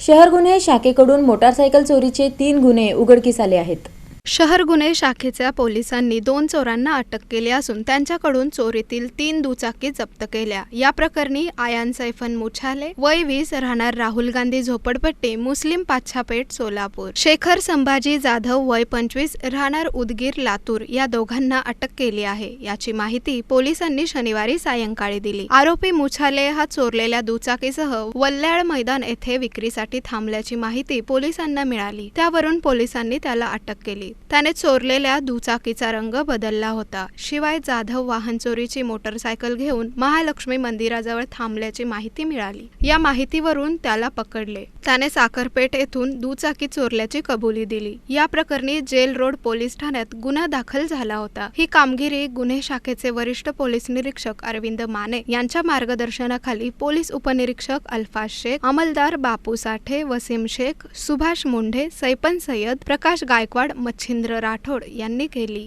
शहर गुन्हे शाखेकडून मोटारसायकल चोरीचे तीन गुन्हे उघडकीस आले आहेत. शहर गुन्हे शाखेच्या पोलिसांनी दोन चोरांना अटक केली असून त्यांच्याकडून चोरीतील तीन दुचाकी जप्त केल्या. या प्रकरणी आयान सैफन मुछाले वय वीस राहणार राहुल गांधी झोपडपट्टी मुस्लिम पाच्छापेठ सोलापूर. शेखर संभाजी जाधव वय पंचवीस राहणार उदगीर लातूर या दोघांना अटक केली आहे. याची माहिती पोलिसांनी शनिवारी सायंकाळी दिली. आरोपी मुछाले हा चोरलेल्या दुचाकीसह वल्ल्याळ मैदान येथे विक्रीसाठी थांबल्याची माहिती पोलिसांना मिळाली. त्यावरून पोलिसांनी त्याला अटक केली. त्याने चोरलेल्या दुचाकीचा रंग बदलला होता. शिवाय जाधव वाहन चोरीची मोटरसायकल घेऊन महालक्ष्मी मंदिराजवळ थांबल्याची माहिती मिळाली. या माहितीवरून त्याला पकडले. त्याने साखरपेठ येथून दुचाकी चोरल्याची कबुली दिली. या प्रकरणी जेल रोड पोलीस ठाण्यात गुन्हा दाखल झाला होता. ही कामगिरी गुन्हे शाखेचे वरिष्ठ पोलीस निरीक्षक अरविंद माने यांच्या मार्गदर्शनाखाली पोलीस उपनिरीक्षक अल्फाज शेख अंमलदार बापू साठे वसीम शेख सुभाष मुंढे सैपन सय्यद प्रकाश गायकवाड मच्छिंद्र राठोड यांनी केली.